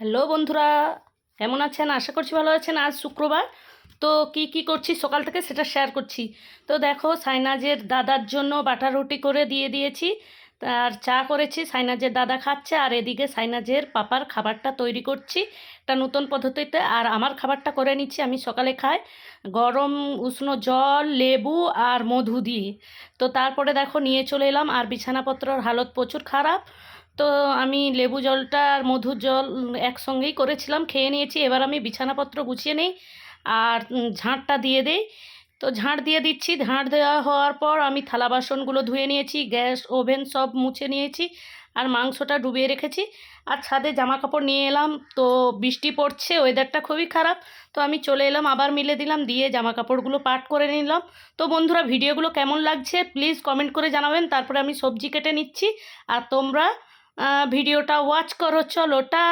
Hello বন্ধুরা, কেমন আছেন? আশা করছি ভালো আছেন। আজ শুক্রবার, তো কি কি করছি সকাল থেকে সেটা শেয়ার করছি। তো দেখো, সাইনাজের দাদার জন্য বাটার রুটি করে দিয়ে দিয়েছি। আর চা করেছি, সাইনাজের দাদা খাচ্ছে। আর এদিকে সাইনাজের পাপার খাবারটা তৈরি করছি একটা নতুন পদ্ধতিতে। আর আমার খাবারটা করে নিচ্ছি, আমি সকালে খাই। গরম উষ্ণ জল, লেবু আর মধু দিয়ে। তো তারপরে দেখো, নিয়ে চলে এলাম। আর বিছানাপত্রর হালত প্রচুর খারাপ। তো আমি লেবু জলটা আর মধুর জল একসঙ্গেই করেছিলাম, খেয়ে নিয়েছি। এবার আমি বিছানাপত্র গুছিয়ে নিই আর ঝাঁটটা দিয়ে দিই। তো ঝাঁট দিয়ে দিচ্ছি। ঝাঁট দেওয়া হওয়ার পর আমি থালা বাসনগুলো ধুয়ে নিয়েছি, গ্যাস, ওভেন সব মুছে নিয়েছি আর মাংসটা ডুবিয়ে রেখেছি। আর ছাদে জামা কাপড় নিয়ে এলাম। তো বৃষ্টি পড়ছে ওয়েদারটা খুবই খারাপ। তো আমি চলে এলাম, আবার মিলে দিলাম, দিয়ে জামা কাপড়গুলো পাট করে নিলাম। তো বন্ধুরা, ভিডিওগুলো কেমন লাগছে? প্লিজ কমেন্ট করে জানাবেন। তারপরে আমি সবজি কেটে নিচ্ছি। আর তোমরা ভিডিওটা ওয়াচ করো চলো টা